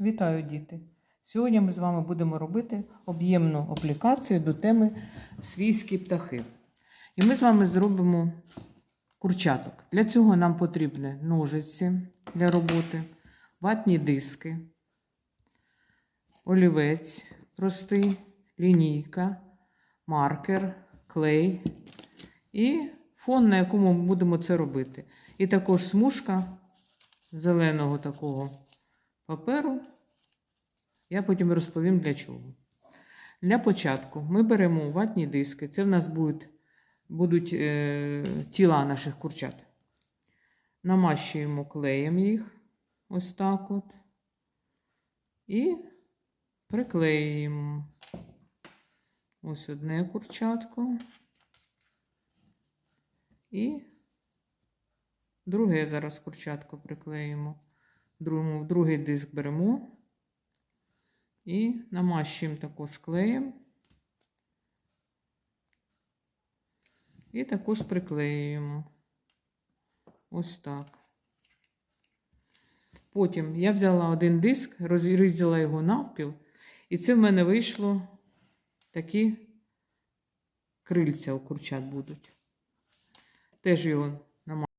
Вітаю, діти! Сьогодні ми з вами будемо робити об'ємну аплікацію до теми свійські птахи. І ми з вами зробимо курчаток. Для цього нам потрібні ножиці для роботи, ватні диски, олівець простий, лінійка, маркер, клей і фон, на якому ми будемо це робити. І також смужка зеленого такого паперу. Я потім розповім для чого. Для початку ми беремо ватні диски. Це в нас будуть, будуть е, тіла наших курчат. Намащуємо клеєм їх ось так от. І приклеюємо ось одне курчатко. І друге зараз курчатко приклеїмо. Другому, другий диск беремо і намащуємо також клеєм. І також приклеюємо. Ось так. Потім я взяла один диск, розрізала його навпіл, і це в мене вийшло такі крильця у курчат будуть. Теж його